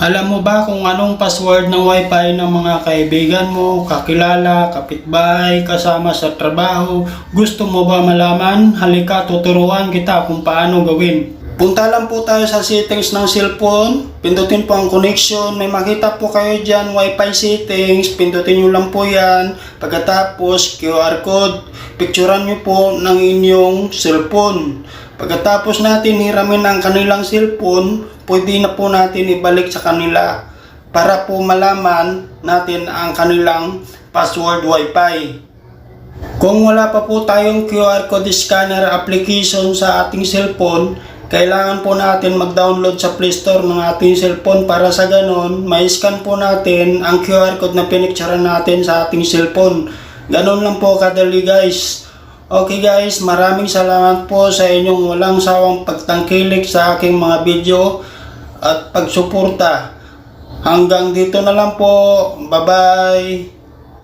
Alam mo ba kung anong password ng wifi ng mga kaibigan mo, kakilala, kapitbahay, kasama sa trabaho? Gusto mo ba malaman? Halika, tuturuan kita kung paano gawin. Punta lang po tayo sa settings ng cellphone. Pindutin po ang connection. May makita po kayo dyan, wifi settings. Pindutin nyo lang po yan. Pagkatapos, QR code. Picturean nyo po ng inyong cellphone. Pagkatapos natin hiramin ang kanilang cellphone, pwede na po natin ibalik sa kanila para po malaman natin ang kanilang password wifi. Kung wala pa po tayong QR code scanner application sa ating cellphone, kailangan po natin mag-download sa Play Store ng ating cellphone para sa ganon, may-scan po natin ang QR code na pinicturean natin sa ating cellphone. Ganon lang po kadali guys. Okay guys, maraming salamat po sa inyong walang sawang pagtangkilik sa aking mga video at pagsuporta. Hanggang dito na lang po. Bye-bye.